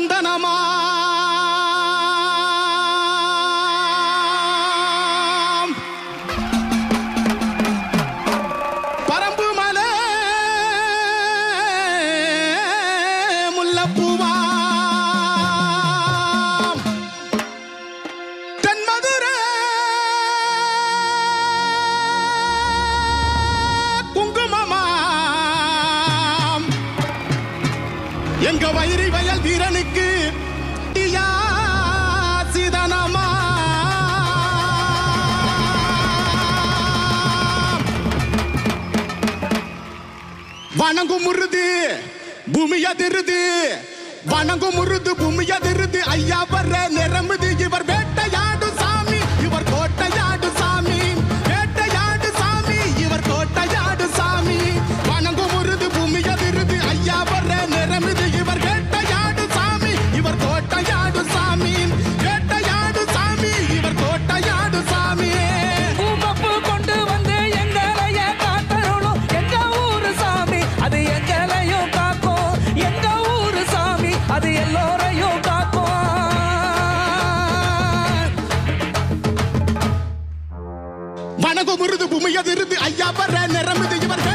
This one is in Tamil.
சந்தனமா? பரம்பு மலை முல்லப்பூவா? எங்க வயிறு வயல் வீரனுக்கு சிதனமா? வணங்கும் முருது பூமி அதிருது. வணங்கும் முருது பூமி அதிருது. ஐயா வர்ற நிற அது எல்லோரையும் காக்கும் வணக்கம் உருது பூமி அது இருந்து ஐயா வர நிரம்புது இவர்கள்.